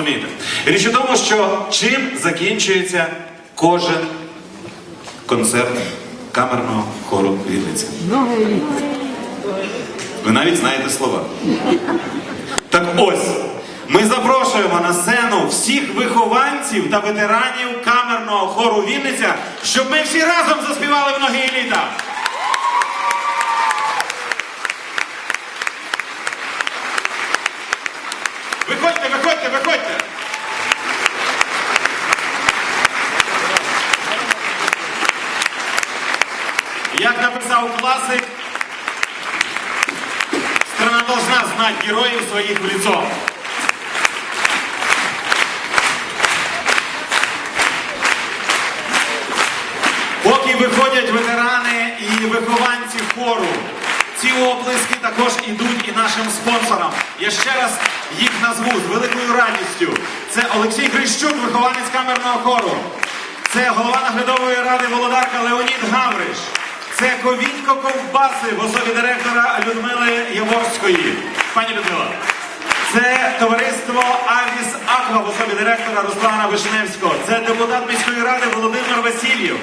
розумієте. Річ у тому, що чим закінчується кожен концерт камерного хору Вінниця. Ви навіть знаєте слова. Так ось, ми запрошуємо на сцену всіх вихованців та ветеранів камерного хору Вінниця, щоб ми всі разом заспівали многі літа. Виходьте, виходьте, виходьте. Як написав класик, страна должна знать героев своих в лицо. Поки виходять ветерани і вихованці хору, ці оплески також ідуть і нашим спонсорам. Я ще раз їх назву з великою радістю. Це Олексій Грищук, вихованець камерного хору. Це голова наглядової ради Володарка Леонід Гавриш. Це Ковінько Ковбаси в особі директора Людмили Яворської. Пані Людмила. Це товариство Авіс Аква в особі директора Руслана Вишневського. Це депутат міської ради Володимир Васильєв.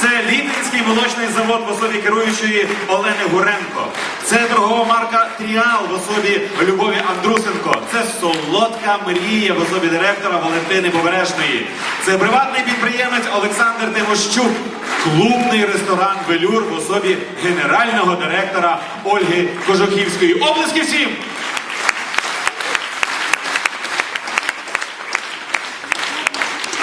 Це Літинський молочний завод в особі керуючої Олени Гуренко. Це торгова марка Тріал в особі Любові Андрусенко. Це солодка мрія в особі директора Валентини Побережної. Це приватний підприємець Олександр Тимощук. Клубний ресторан Велюр в особі генерального директора Ольги Кожухівської. Облески всім!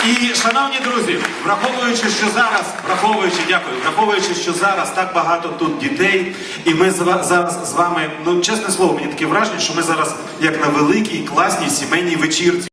І, шановні друзі, враховуючи, що зараз, враховуючи, дякую, враховуючи, що зараз так багато тут дітей, і ми зараз з вами, ну чесне слово, мені таке враження, що ми зараз як на великій класній сімейній вечірці.